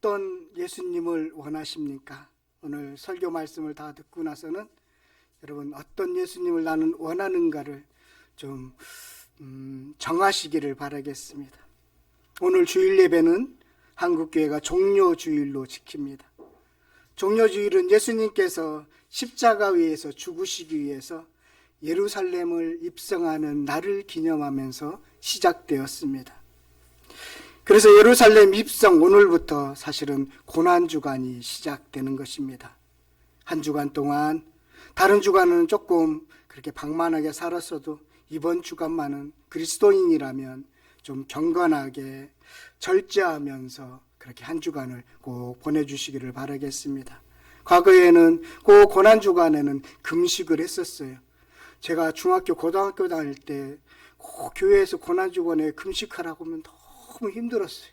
어떤 예수님을 원하십니까? 오늘 설교 말씀을 다 듣고 나서는 여러분 어떤 예수님을 나는 원하는가를 좀 음, 정하시기를 바라겠습니다. 오늘 주일 예배는 한국교회가 종료 주일로 지킵니다. 종료 주일은 예수님께서 십자가 위에서 죽으시기 위해서 예루살렘을 입성하는 날을 기념하면서 시작되었습니다. 그래서 예루살렘 입성 오늘부터 사실은 고난 주간이 시작되는 것입니다. 한 주간 동안 다른 주간은 조금 그렇게 방만하게 살았어도 이번 주간만은 그리스도인이라면 좀 경건하게 절제하면서 그렇게 한 주간을 꼭 보내주시기를 바라겠습니다. 과거에는 그 고난 주간에는 금식을 했었어요. 제가 중학교 고등학교 다닐 때꼭 교회에서 고난 주간에 금식하라고 하면 너무 힘들었어요.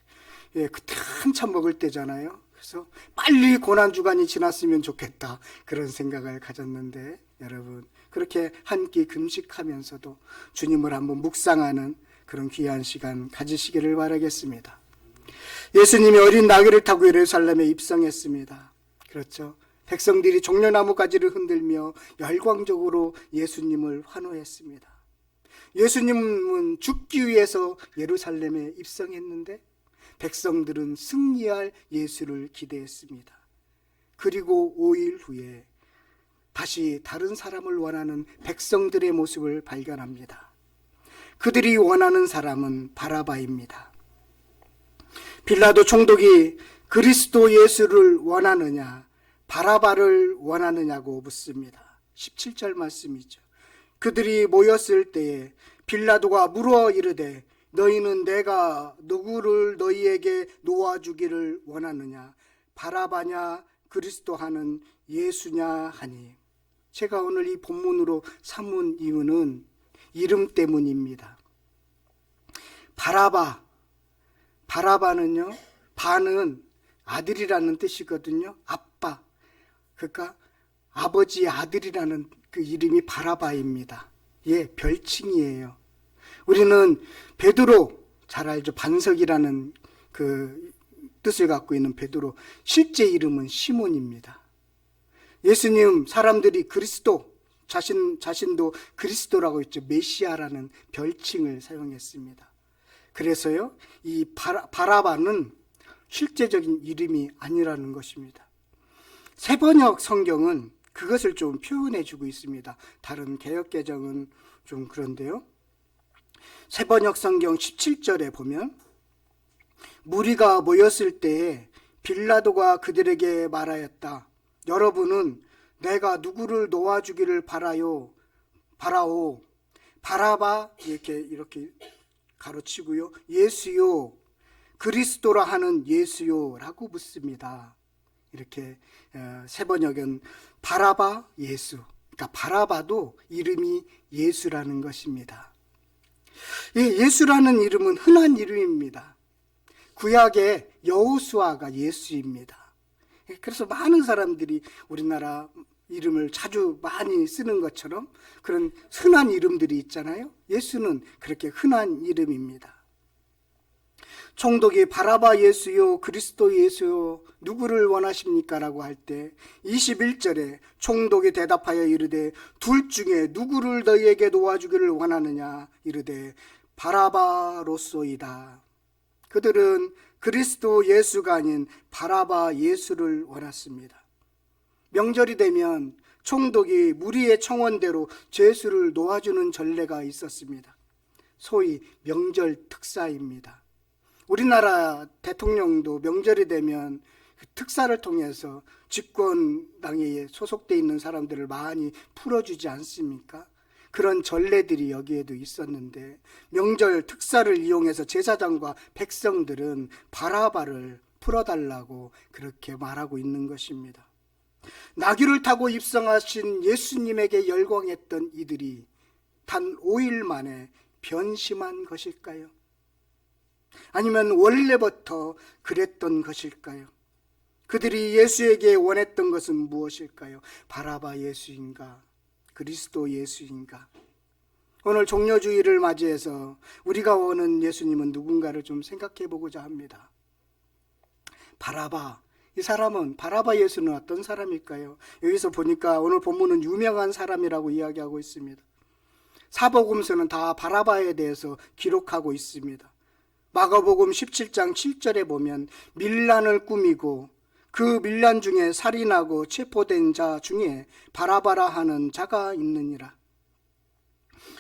예, 그때 한참 먹을 때잖아요. 그래서 빨리 고난 주간이 지났으면 좋겠다 그런 생각을 가졌는데 여러분 그렇게 한 끼 금식하면서도 주님을 한번 묵상하는 그런 귀한 시간 가지시기를 바라겠습니다. 예수님이 어린 나귀를 타고 예루살렘에 입성했습니다. 그렇죠. 백성들이 종려나무 가지를 흔들며 열광적으로 예수님을 환호했습니다. 예수님은 죽기 위해서 예루살렘에 입성했는데 백성들은 승리할 예수를 기대했습니다. 그리고 5일 후에 다시 다른 사람을 원하는 백성들의 모습을 발견합니다. 그들이 원하는 사람은 바라바입니다. 빌라도 총독이 그리스도 예수를 원하느냐, 바라바를 원하느냐고 묻습니다. 17절 말씀이죠. 그들이 모였을 때에 빌라도가 물어 이르되 너희는 내가 누구를 너희에게 놓아주기를 원하느냐? 바라바냐? 그리스도 하는 예수냐? 하니. 제가 오늘 이 본문으로 삼은 이유는 이름 때문입니다. 바라바 바라바는요 바는 아들이라는 뜻이거든요. 아빠. 그러니까 아버지의 아들이라는 그 이름이 바라바입니다. 예, 별칭이에요. 우리는 베드로 잘 알죠. 반석이라는 그 뜻을 갖고 있는 베드로 실제 이름은 시몬입니다. 예수님 사람들이 그리스도 자신 자신도 그리스도라고 했죠. 메시아라는 별칭을 사용했습니다. 그래서요. 이 바라, 바라바는 실제적인 이름이 아니라는 것입니다. 세번역 성경은 그것을 좀 표현해 주고 있습니다. 다른 개혁 개정은 좀 그런데요. 세번역 성경 17절에 보면 무리가 모였을 때에 빌라도가 그들에게 말하였다. 여러분은 내가 누구를 놓아주기를 바라요. 바라오. 바라바 이렇게 이렇게 가로치고요. 예수요. 그리스도라 하는 예수요라고 묻습니다. 이렇게 어, 세번역은 바라바 예수. 그러니까 바라바도 이름이 예수라는 것입니다. 예수라는 이름은 흔한 이름입니다. 구약의 여호수아가 예수입니다. 그래서 많은 사람들이 우리나라 이름을 자주 많이 쓰는 것처럼 그런 흔한 이름들이 있잖아요. 예수는 그렇게 흔한 이름입니다. 총독이 바라바 예수요 그리스도 예수요 누구를 원하십니까? 라고 할 때 21절에 총독이 대답하여 이르되 둘 중에 누구를 너희에게 도와주기를 원하느냐 이르되 바라바로소이다. 그들은 그리스도 예수가 아닌 바라바 예수를 원했습니다. 명절이 되면 총독이 무리의 청원대로 죄수를 놓아주는 전례가 있었습니다. 소위 명절 특사입니다. 우리나라 대통령도 명절이 되면 그 특사를 통해서 집권당에 소속돼 있는 사람들을 많이 풀어주지 않습니까? 그런 전례들이 여기에도 있었는데 명절 특사를 이용해서 제사장과 백성들은 바라바를 풀어달라고 그렇게 말하고 있는 것입니다. 나귀를 타고 입성하신 예수님에게 열광했던 이들이 단 5일 만에 변심한 것일까요? 아니면 원래부터 그랬던 것일까요? 그들이 예수에게 원했던 것은 무엇일까요? 바라바 예수인가? 그리스도 예수인가? 오늘 종료주의를 맞이해서 우리가 원하는 예수님은 누군가를 좀 생각해 보고자 합니다. 바라바. 이 사람은 바라바 예수는 어떤 사람일까요? 여기서 보니까 오늘 본문은 유명한 사람이라고 이야기하고 있습니다. 사복음서는 다 바라바에 대해서 기록하고 있습니다. 마가복음 17장 7절에 보면 밀란을 꾸미고 그 밀란 중에 살인하고 체포된 자 중에 바라바라 하는 자가 있느니라.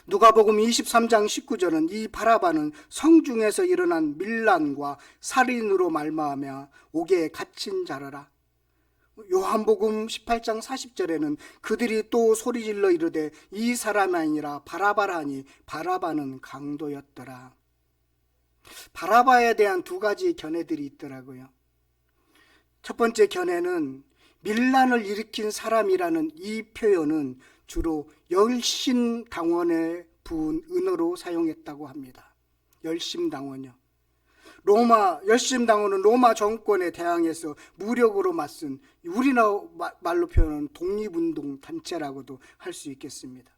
누가복음 23장 19절은 이 바라바는 성중에서 일어난 밀란과 살인으로 말마하며 옥에 갇힌 자라라. 요한복음 18장 40절에는 그들이 또 소리질러 이르되 이 사람이 아니라 바라바라니 바라바는 강도였더라. 바라바에 대한 두 가지 견해들이 있더라고요. 첫 번째 견해는 밀란을 일으킨 사람이라는 이 표현은 주로 열심 당원에 부은 은어로 사용했다고 합니다. 열심 당원이요. 로마 열심 당원은 로마 정권에 대항해서 무력으로 맞선 우리나라 말로 표현하는 독립운동 단체라고도 할 수 있겠습니다.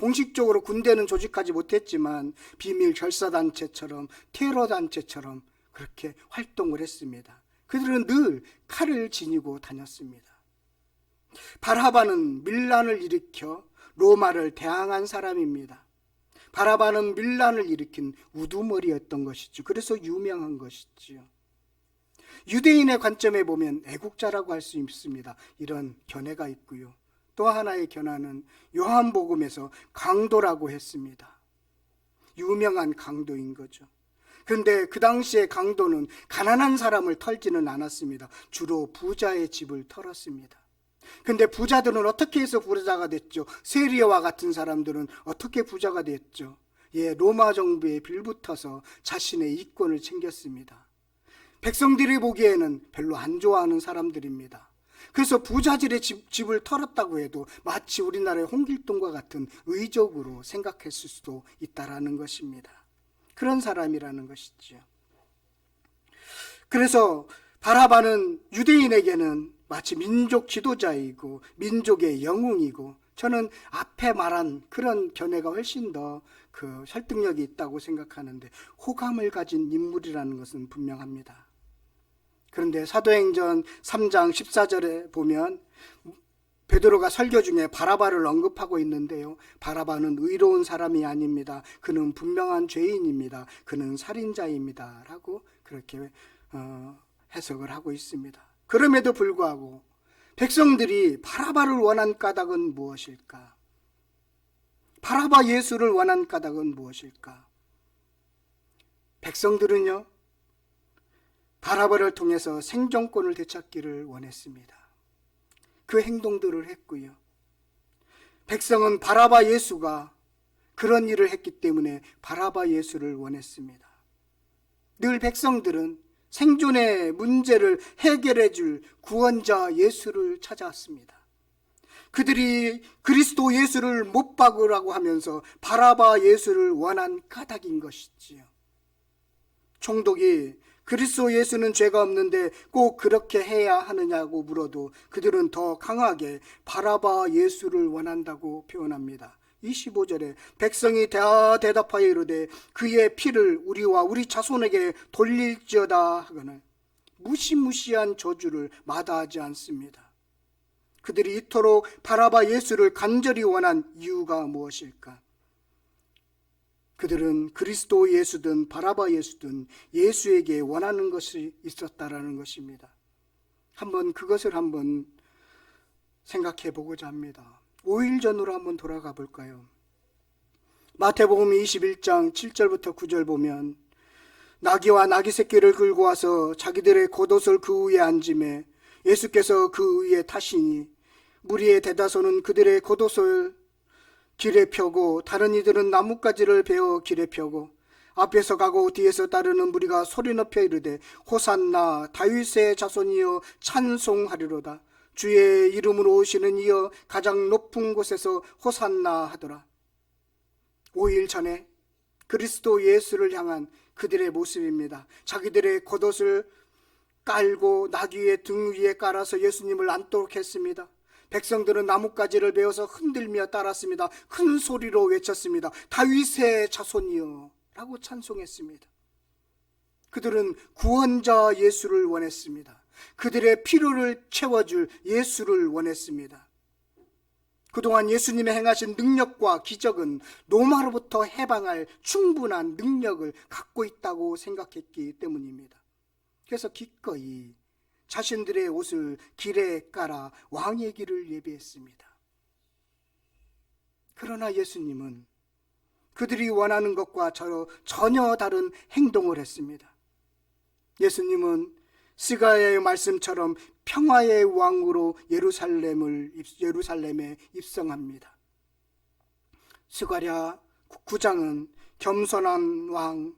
공식적으로 군대는 조직하지 못했지만 비밀 결사단체처럼 테러단체처럼 그렇게 활동을 했습니다. 그들은 늘 칼을 지니고 다녔습니다. 바라바는 밀란을 일으켜 로마를 대항한 사람입니다. 바라바는 밀란을 일으킨 우두머리였던 것이죠. 그래서 유명한 것이지요. 유대인의 관점에 보면 애국자라고 할 수 있습니다. 이런 견해가 있고요. 또 하나의 견해는 요한복음에서 강도라고 했습니다. 유명한 강도인 거죠. 그런데 그 당시에 강도는 가난한 사람을 털지는 않았습니다. 주로 부자의 집을 털었습니다. 근데 부자들은 어떻게 해서 부자가 됐죠? 세리와 같은 사람들은 어떻게 부자가 됐죠? 예, 로마 정부에 빌붙어서 자신의 이권을 챙겼습니다. 백성들이 보기에는 별로 안 좋아하는 사람들입니다. 그래서 부자들의 집, 집을 털었다고 해도 마치 우리나라의 홍길동과 같은 의적으로 생각했을 수도 있다라는 것입니다. 그런 사람이라는 것이지요. 그래서 바라바는 유대인에게는 마치 민족 지도자이고 민족의 영웅이고 저는 앞에 말한 그런 견해가 훨씬 더 그 설득력이 있다고 생각하는데 호감을 가진 인물이라는 것은 분명합니다. 그런데 사도행전 3장 14절에 보면 베드로가 설교 중에 바라바를 언급하고 있는데요. 바라바는 의로운 사람이 아닙니다. 그는 분명한 죄인입니다. 그는 살인자입니다. 라고 그렇게 어, 해석을 하고 있습니다. 그럼에도 불구하고 백성들이 바라바를 원한 까닭은 무엇일까? 바라바 예수를 원한 까닭은 무엇일까? 백성들은요, 바라바를 통해서 생존권을 되찾기를 원했습니다. 그 행동들을 했고요. 백성은 바라바 예수가 그런 일을 했기 때문에 바라바 예수를 원했습니다. 늘 백성들은 생존의 문제를 해결해 줄 구원자 예수를 찾아왔습니다. 그들이 그리스도 예수를 못 박으라고 하면서 바라바 예수를 원한 까닭인 것이지요. 총독이 그리스도 예수는 죄가 없는데 꼭 그렇게 해야 하느냐고 물어도 그들은 더 강하게 바라바 예수를 원한다고 표현합니다. 25절에 백성이 다 대답하여 이르되 그의 피를 우리와 우리 자손에게 돌릴지어다 하거늘 무시무시한 저주를 마다하지 않습니다. 그들이 이토록 바라바 예수를 간절히 원한 이유가 무엇일까? 그들은 그리스도 예수든 바라바 예수든 예수에게 원하는 것이 있었다라는 것입니다. 한번 그것을 한번 생각해 보고자 합니다. 5일 전으로 한번 돌아가 볼까요? 마태복음 21장 7절부터 9절 보면 나귀와 나귀 새끼를 끌고 와서 자기들의 겉옷을 그 위에 앉음에 예수께서 그 위에 타시니 무리의 대다수는 그들의 겉옷을 길에 펴고 다른 이들은 나뭇가지를 베어 길에 펴고 앞에서 가고 뒤에서 따르는 무리가 소리 높여 이르되 호산나 다윗의 자손이여 찬송하리로다 주의 이름으로 오시는 이여 가장 높은 곳에서 호산나 하더라. 5일 전에 그리스도 예수를 향한 그들의 모습입니다. 자기들의 겉옷을 깔고 나귀의 등 위에 깔아서 예수님을 앉도록 했습니다. 백성들은 나뭇가지를 베어서 흔들며 따랐습니다. 큰 소리로 외쳤습니다. 다윗의 자손이여 라고 찬송했습니다. 그들은 구원자 예수를 원했습니다. 그들의 필요를 채워줄 예수를 원했습니다. 그동안 예수님의 행하신 능력과 기적은 로마로부터 해방할 충분한 능력을 갖고 있다고 생각했기 때문입니다. 그래서 기꺼이 자신들의 옷을 길에 깔아 왕의 길을 예비했습니다. 그러나 예수님은 그들이 원하는 것과 전혀 다른 행동을 했습니다. 예수님은 스가의 말씀처럼 평화의 왕으로 예루살렘을 예루살렘에 입성합니다. 스가랴 9장은 겸손한 왕,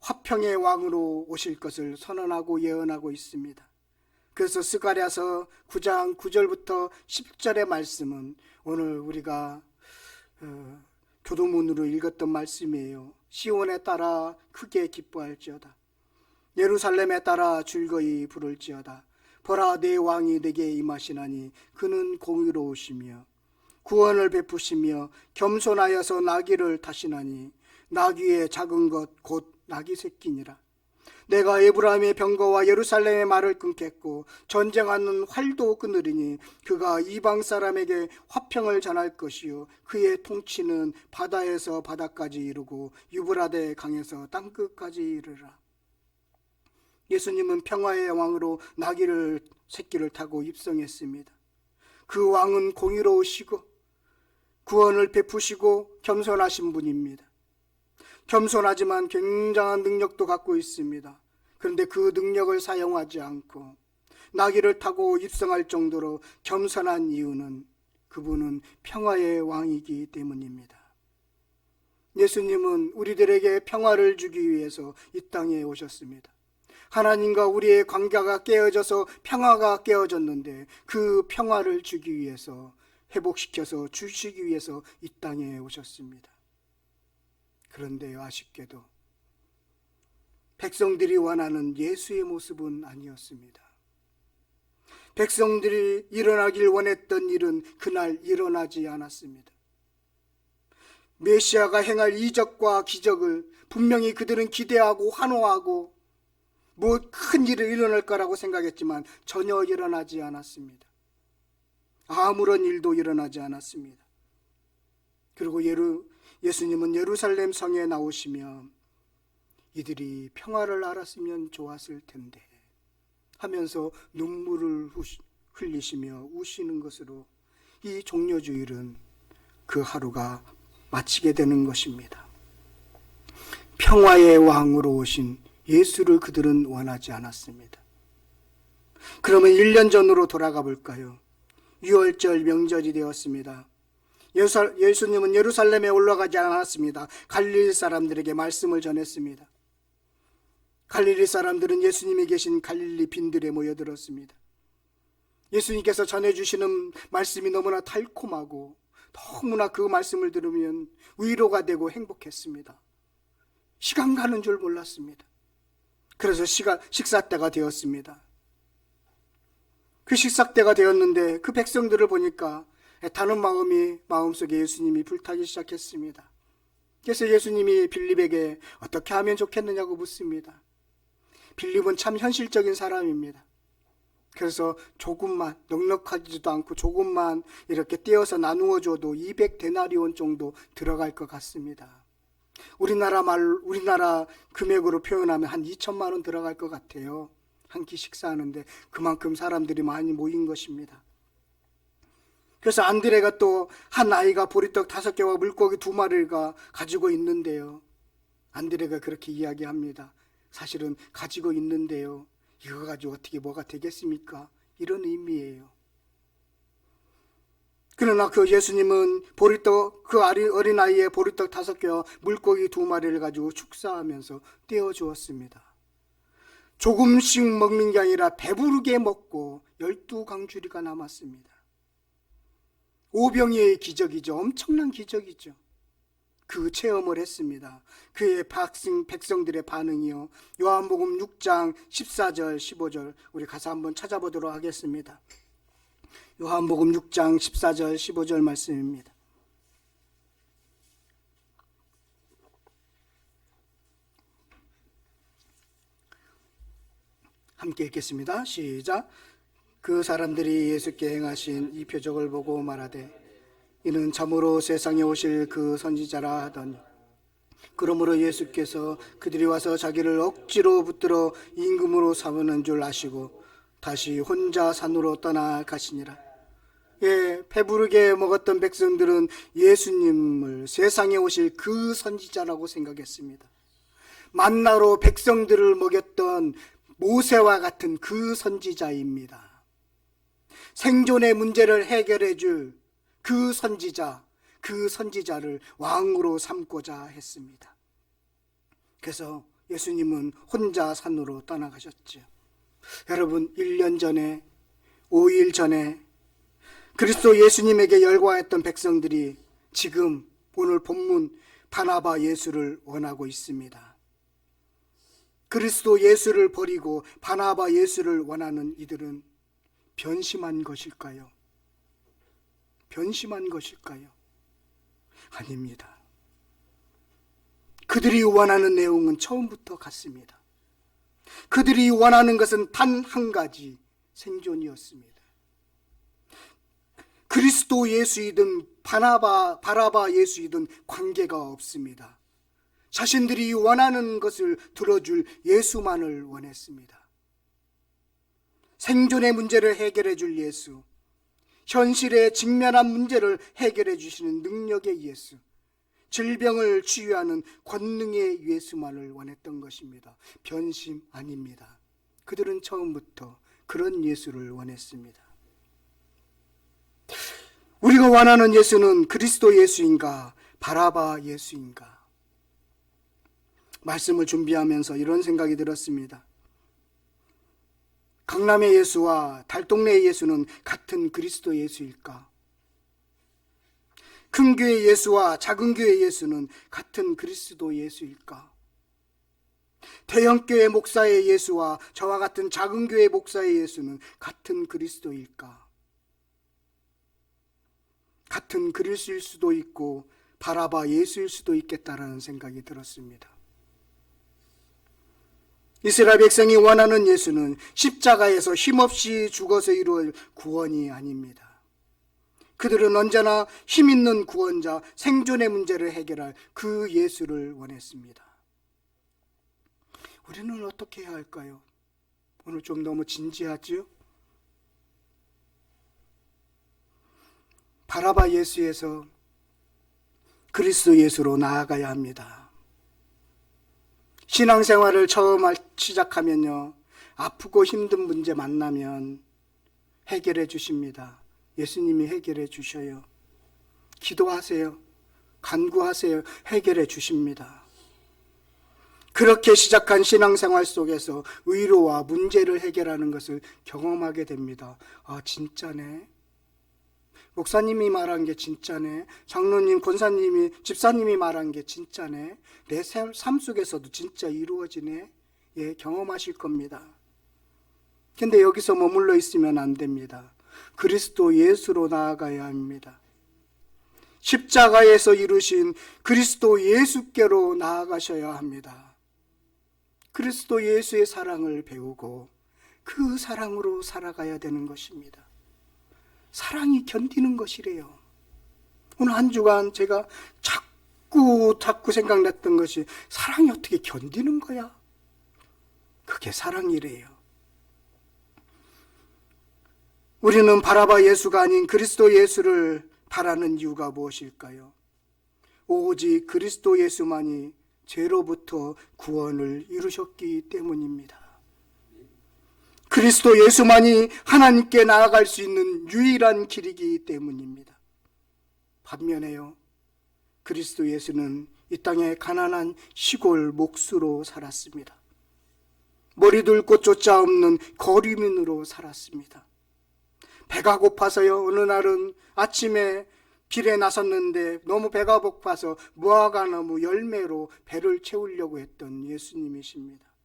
화평의 왕으로 오실 것을 선언하고 예언하고 있습니다. 그래서 스가랴서 9장 9절부터 10절의 말씀은 오늘 우리가 어, 교도문으로 읽었던 말씀이에요. 시온에 따라 크게 기뻐할지어다. 예루살렘에 따라 즐거이 부를지어다. 보라 내 왕이 내게 임하시나니 그는 공의로우시며 구원을 베푸시며 겸손하여서 나귀를 타시나니 나귀의 작은 것 곧 나귀 새끼니라. 내가 에브라임의 병거와 예루살렘의 말을 끊겠고 전쟁하는 활도 끊으리니 그가 이방 사람에게 화평을 전할 것이요 그의 통치는 바다에서 바다까지 이르고 유브라데 강에서 땅끝까지 이르라. 예수님은 평화의 왕으로 나귀를 새끼를 타고 입성했습니다. 그 왕은 공의로우시고 구원을 베푸시고 겸손하신 분입니다. 겸손하지만 굉장한 능력도 갖고 있습니다. 그런데 그 능력을 사용하지 않고 나귀를 타고 입성할 정도로 겸손한 이유는 그분은 평화의 왕이기 때문입니다. 예수님은 우리들에게 평화를 주기 위해서 이 땅에 오셨습니다. 하나님과 우리의 관계가 깨어져서 평화가 깨어졌는데 그 평화를 주기 위해서 회복시켜서 주시기 위해서 이 땅에 오셨습니다. 그런데 아쉽게도 백성들이 원하는 예수의 모습은 아니었습니다. 백성들이 일어나길 원했던 일은 그날 일어나지 않았습니다. 메시아가 행할 이적과 기적을 분명히 그들은 기대하고 환호하고 뭐 큰 일이 일어날 거라고 생각했지만 전혀 일어나지 않았습니다. 아무런 일도 일어나지 않았습니다. 그리고 예루, 예수님은 예루살렘 성에 나오시며 이들이 평화를 알았으면 좋았을 텐데 하면서 눈물을 흘리시며 우시는 것으로 이 종려주일은 그 하루가 마치게 되는 것입니다. 평화의 왕으로 오신 예수를 그들은 원하지 않았습니다. 그러면 1년 전으로 돌아가 볼까요? 6월절 명절이 되었습니다. 예수님은 예루살렘에 올라가지 않았습니다. 갈릴리 사람들에게 말씀을 전했습니다. 갈릴리 사람들은 예수님이 계신 갈릴리 빈들에 모여들었습니다. 예수님께서 전해주시는 말씀이 너무나 달콤하고 너무나 그 말씀을 들으면 위로가 되고 행복했습니다. 시간 가는 줄 몰랐습니다. 그래서 시간, 식사 때가 되었습니다. 그 식사 때가 되었는데 그 백성들을 보니까 애타는 마음이 마음속에 예수님이 불타기 시작했습니다. 그래서 예수님이 빌립에게 어떻게 하면 좋겠느냐고 묻습니다. 빌립은 참 현실적인 사람입니다. 그래서 조금만 넉넉하지도 않고 조금만 이렇게 떼어서 나누어 줘도 200데나리온 정도 들어갈 것 같습니다. 우리나라 말 우리나라 금액으로 표현하면 한 2천만 원 들어갈 것 같아요. 한 끼 식사하는데 그만큼 사람들이 많이 모인 것입니다. 그래서 안드레가 또 한 아이가 보리떡 다섯 개와 물고기 두 마리가 가지고 있는데요. 안드레가 그렇게 이야기합니다. 사실은 가지고 있는데요. 이거 가지고 어떻게 뭐가 되겠습니까? 이런 의미예요. 그러나 그 예수님은 보리떡 그 어린 아이의 보리떡 다섯 개와 물고기 두 마리를 가지고 축사하면서 떼어 주었습니다. 조금씩 먹는 게 아니라 배부르게 먹고 열두 강주리가 남았습니다. 오병이의 기적이죠. 엄청난 기적이죠. 그 체험을 했습니다. 그의 백성, 백성들의 반응이요. 요한복음 6장 14절, 15절 우리 가서 한번 찾아보도록 하겠습니다. 요한복음 6장 14절 15절 말씀입니다. 함께 읽겠습니다. 시작. 그 사람들이 예수께 행하신 이 표적을 보고 말하되 이는 참으로 세상에 오실 그 선지자라 하더니 그러므로 예수께서 그들이 와서 자기를 억지로 붙들어 임금으로 삼는 줄 아시고 다시 혼자 산으로 떠나가시니라. 예, 배부르게 먹었던 백성들은 예수님을 세상에 오실 그 선지자라고 생각했습니다. 만나로 백성들을 먹였던 모세와 같은 그 선지자입니다. 생존의 문제를 해결해 줄 그 선지자, 그 선지자를 왕으로 삼고자 했습니다. 그래서 예수님은 혼자 산으로 떠나가셨죠. 여러분, 1년 전에, 5일 전에 그리스도 예수님에게 열과했던 백성들이 지금 오늘 본문 바나바 예수를 원하고 있습니다. 그리스도 예수를 버리고 바나바 예수를 원하는 이들은 변심한 것일까요? 변심한 것일까요? 아닙니다. 그들이 원하는 내용은 처음부터 같습니다. 그들이 원하는 것은 단 한 가지 생존이었습니다. 그리스도 예수이든 바나바 바라바 예수이든 관계가 없습니다. 자신들이 원하는 것을 들어줄 예수만을 원했습니다. 생존의 문제를 해결해 줄 예수, 현실에 직면한 문제를 해결해 주시는 능력의 예수, 질병을 치유하는 권능의 예수만을 원했던 것입니다. 변심 아닙니다. 그들은 처음부터 그런 예수를 원했습니다. 우리가 원하는 예수는 그리스도 예수인가, 바라바 예수인가? 말씀을 준비하면서 이런 생각이 들었습니다. 강남의 예수와 달동네의 예수는 같은 그리스도 예수일까? 큰 교회 예수와 작은 교회 예수는 같은 그리스도 예수일까? 대형 교회 목사의 예수와 저와 같은 작은 교회 목사의 예수는 같은 그리스도일까? 같은 그리스일 수도 있고 바라바 예수일 수도 있겠다라는 생각이 들었습니다. 이스라엘 백성이 원하는 예수는 십자가에서 힘없이 죽어서 이루어질 구원이 아닙니다. 그들은 언제나 힘 있는 구원자, 생존의 문제를 해결할 그 예수를 원했습니다. 우리는 어떻게 해야 할까요? 오늘 좀 너무 진지하지요? 바라바 예수에서 그리스도 예수로 나아가야 합니다. 신앙생활을 처음 시작하면요. 아프고 힘든 문제 만나면 해결해 주십니다. 예수님이 해결해 주셔요. 기도하세요. 간구하세요. 해결해 주십니다. 그렇게 시작한 신앙생활 속에서 의로와 문제를 해결하는 것을 경험하게 됩니다. 아, 진짜네. 목사님이 말한 게 진짜네. 장로님, 권사님이, 집사님이 말한 게 진짜네. 내 삶 속에서도 진짜 이루어지네. 예, 경험하실 겁니다. 근데 여기서 머물러 있으면 안 됩니다. 그리스도 예수로 나아가야 합니다. 십자가에서 이루신 그리스도 예수께로 나아가셔야 합니다. 그리스도 예수의 사랑을 배우고 그 사랑으로 살아가야 되는 것입니다. 사랑이 견디는 것이래요. 오늘 한 주간 제가 자꾸 자꾸 생각났던 것이 사랑이 어떻게 견디는 거야? 그게 사랑이래요. 우리는 바라바 예수가 아닌 그리스도 예수를 바라는 이유가 무엇일까요? 오직 그리스도 예수만이 죄로부터 구원을 이루셨기 때문입니다. 그리스도 예수만이 하나님께 나아갈 수 있는 유일한 길이기 때문입니다. 반면에요. 그리스도 예수는 이 땅에 가난한 시골 목수로 살았습니다. 머리 둘 곳조차 없는 거리민으로 살았습니다. 배가 고파서요. 어느 날은 아침에 길에 나섰는데 너무 배가 고파서 무화과 나무 열매로 배를 채우려고 했던 예수님이십니다.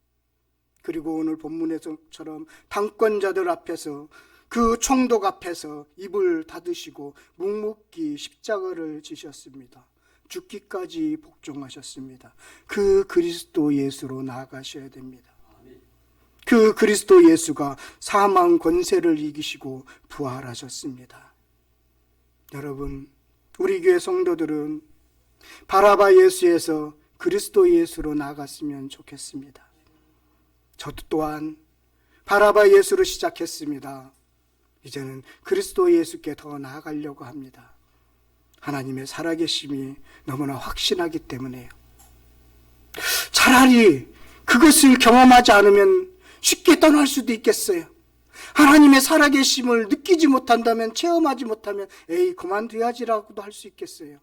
그리고 오늘 본문에서처럼 당권자들 앞에서 그 총독 앞에서 입을 닫으시고 묵묵히 십자가를 지셨습니다. 죽기까지 복종하셨습니다. 그 그리스도 예수로 나아가셔야 됩니다. 그 그리스도 예수가 사망 권세를 이기시고 부활하셨습니다. 여러분, 우리 교회 성도들은 바라바 예수에서 그리스도 예수로 나갔으면 좋겠습니다. 저도 또한 바라바 예수로 시작했습니다. 이제는 그리스도 예수께 더 나아가려고 합니다. 하나님의 살아계심이 너무나 확신하기 때문에요. 차라리 그것을 경험하지 않으면 쉽게 떠날 수도 있겠어요. 하나님의 살아계심을 느끼지 못한다면, 체험하지 못하면, 에이, 그만둬야지라고도 할 수 있겠어요.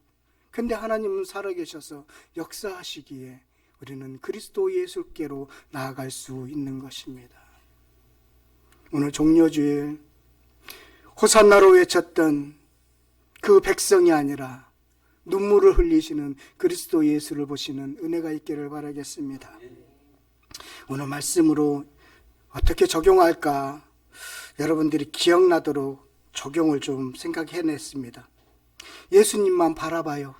근데 하나님은 살아계셔서 역사하시기에 우리는 그리스도 예수께로 나아갈 수 있는 것입니다. 오늘 종료주일 호산나로 외쳤던 그 백성이 아니라 눈물을 흘리시는 그리스도 예수를 보시는 은혜가 있기를 바라겠습니다. 오늘 말씀으로 어떻게 적용할까 여러분들이 기억나도록 적용을 좀 생각해냈습니다. 예수님만 바라봐요.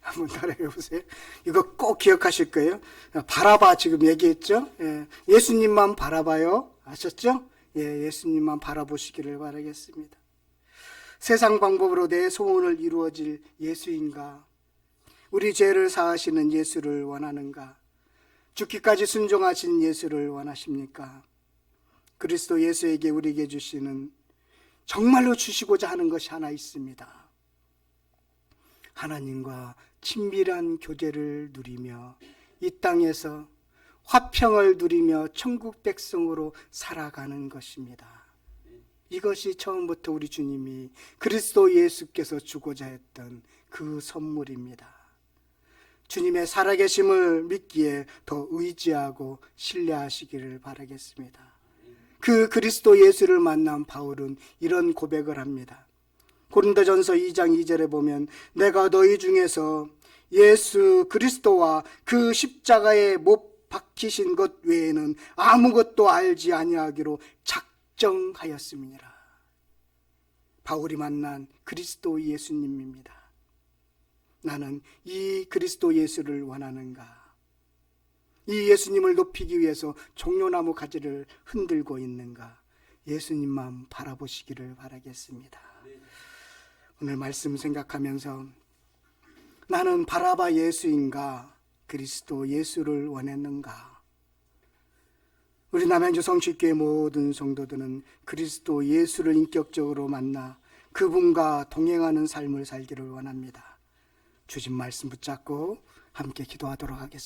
예, 한번 따라해 보세요. 이거 꼭 기억하실 거예요. 바라봐 지금 얘기했죠. 예, 예수님만 바라봐요. 아셨죠? 예, 예수님만 바라보시기를 바라겠습니다. 세상 방법으로 내 소원을 이루어질 예수인가? 우리 죄를 사하시는 예수를 원하는가? 죽기까지 순종하신 예수를 원하십니까? 그리스도 예수에게 우리에게 주시는 정말로 주시고자 하는 것이 하나 있습니다. 하나님과 친밀한 교제를 누리며 이 땅에서 화평을 누리며 천국 백성으로 살아가는 것입니다. 이것이 처음부터 우리 주님이 그리스도 예수께서 주고자 했던 그 선물입니다. 주님의 살아계심을 믿기에 더 의지하고 신뢰하시기를 바라겠습니다. 그 그리스도 예수를 만난 바울은 이런 고백을 합니다. 고린도전서 2장 2절에 보면 내가 너희 중에서 예수 그리스도와 그 십자가에 못 박히신 것 외에는 아무것도 알지 아니하기로 작정하였음이니라. 바울이 만난 그리스도 예수님입니다. 나는 이 그리스도 예수를 원하는가? 이 예수님을 높이기 위해서 종려나무 가지를 흔들고 있는가? 예수님만 바라보시기를 바라겠습니다. 오늘 말씀 생각하면서 나는 바라바 예수인가? 그리스도 예수를 원했는가? 우리 남양주 성취교회 모든 성도들은 그리스도 예수를 인격적으로 만나 그분과 동행하는 삶을 살기를 원합니다. 주신 말씀 붙잡고 함께 기도하도록 하겠습니다.